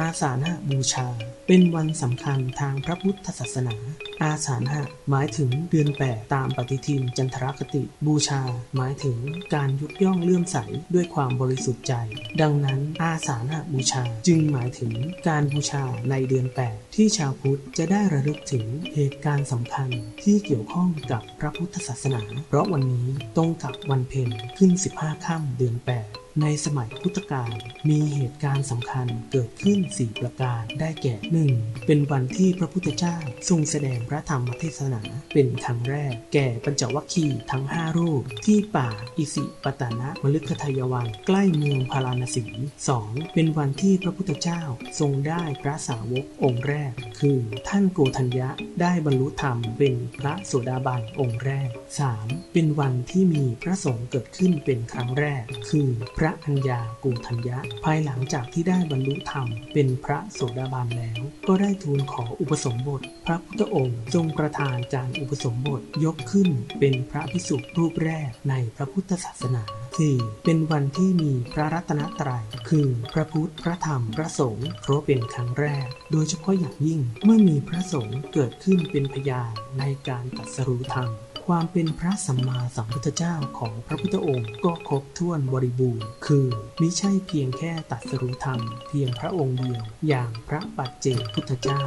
อาสาฬหบูชา เป็นวันสำคัญทางพระพุทธศาสนา อาสาฬหหมายถึงเดือนแปดตามปฏิทินจันทรคติ บูชา หมายถึงการยกย่องเลื่อมใสด้วยความบริสุทธิ์ใจ ดังนั้นอาสาฬหบูชาจึงหมายถึงการบูชาในเดือนแปดที่ชาวพุทธจะได้ระลึกถึงเหตุการณ์สำคัญที่เกี่ยวข้องกับพระพุทธศาสนา เพราะวันนี้ตรงกับวันเพ็ญขึ้น 15 ค่ำเดือนแปด ในสมัยพุทธกาลมีเหตุการณ์สำคัญเกิดขึ้น 4 ประการได้แก่ 1. เป็นวันที่พระพุทธเจ้าทรงแสดงพระธรรมเทศนาเป็นครั้งแรก แก่ปัญจวัคคีย์ทั้ง 5 รูป ที่ป่าอิสิปตานะมฤคทายวัน ใกล้เมืองพาราณสี 2. เป็นวันที่พระพุทธเจ้าทรงได้พระสาวกองค์แรก คือท่านโกธัญญะได้บรรลุธรรมเป็นพระโสดาบันองค์แรก 3. เป็นวันที่มีพระสงฆ์เกิดขึ้นเป็นครั้งแรก คือพระอัญญาโกธัญญะ ภายหลังจากที่ได้บรรลุธรรม เป็นพระโสดาบันแล้ว ก็ได้ทูลขออุปสมบท พระพุทธองค์ทรงประทานการอุปสมบทยกขึ้นเป็นพระภิกษุรูปแรกในพระพุทธศาสนา 4. เป็นวันที่มีพระรัตนตรัย คือพระพุทธ พระธรรม พระสงฆ์ครบเป็นครั้งแรก โดยเฉพาะอย่างยิ่งเมื่อมีพระสงฆ์เกิดขึ้นเป็นพยานในการตรัสรู้ธรรม ความเป็นพระสัมมาสัมพุทธเจ้าของพระพุทธองค์ก็ครบถ้วนบริบูรณ์ คือมิใช่เพียงแค่ตัดสรุธรรม เพียงพระองค์เดียวอย่างพระปัจเจกพุทธเจ้า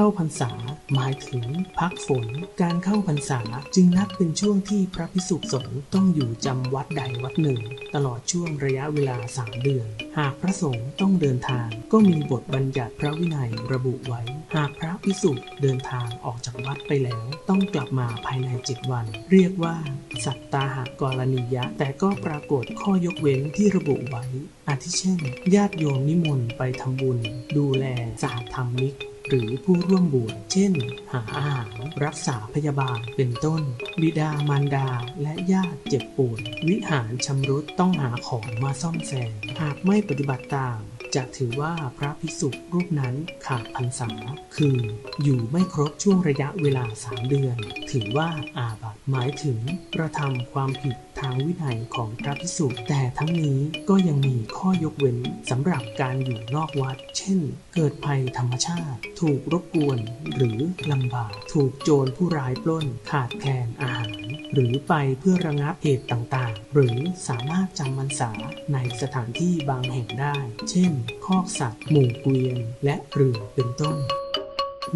เข้าพรรษา หมายถึงพักฝน การเข้าพรรษาจึงนับเป็นช่วงที่พระพิสุสงฆ์ต้องอยู่จำวัดใดวัดหนึ่ง ตลอดช่วงระยะเวลาสามเดือน หากพระสงฆ์ต้องเดินทาง ก็มีบทบัญญัติพระวินัยระบุไว้ หากพระพิสุเดินทางออกจากวัดไปแล้ว ต้องกลับมาภายในเจ็ดวัน เรียกว่า สัตตาหกรณียะ แต่ก็ปรากฏข้อยกเว้นที่ระบุไว้อาทิเช่น ญาติโยมนิมนต์ไปทำบุญ ดูแลสหธรรมิก หรือผู้ร่วมบวชเช่น หาอาหารรักษาพยาบาลเป็นต้น บิดามารดาและญาติเจ็บป่วยวิหารชำรุดต้องหาของมาซ่อมแซมหากไม่ปฏิบัติตาม จะถือว่าพระภิกษุรูปนั้นขาดพรรษา คือ อยู่ไม่ครบช่วงระยะเวลาสามเดือน ถือว่าอาบัติหมายถึงกระทำความผิดทางวินัยของพระภิกษุ แต่ทั้งนี้ก็ยังมีข้อยกเว้นสำหรับการอยู่นอกวัด เช่น เกิดภัยธรรมชาติ ถูกรบกวน หรือลำบาก ถูกโจรผู้ร้ายปล้น ขาดแคลนอาหาร หรือไปเพื่อระงับเหตุต่างๆ หรือสามารถจำพรรษาในสถานที่บางแห่งได้ เช่น คอกสัตว์ หมู่เกวียน และเรือ เป็นต้น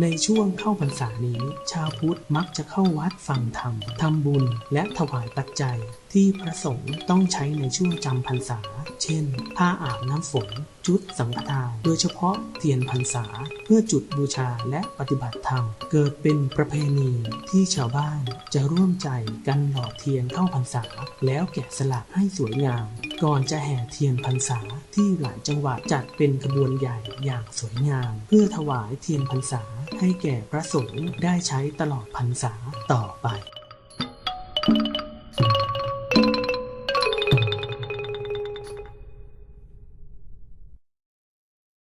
ในช่วงเข้าพรรษานี้ ชาวพุทธมักจะเข้าวัดฟังธรรม ทำบุญ และถวายปัจจัย ที่พระสงฆ์ต้องใช้ในช่วงจำพรรษา เช่น ผ้าอาบน้ำฝน จุดสังฆทาน โดยเฉพาะเทียนพรรษา เพื่อจุดบูชาและปฏิบัติธรรม เกิดเป็นประเพณีที่ชาวบ้านจะร่วมใจกันหล่อเทียนเข้าพรรษา แล้วแกะสลักให้สวยงาม ก่อนจะแห่เทียนพรรษาที่หลายจังหวัดจัดเป็นขบวนใหญ่อย่างสวยงาม เพื่อถวายเทียนพรรษา ให้แก่พระสงฆ์ได้ใช้ตลอดพรรษาต่อไป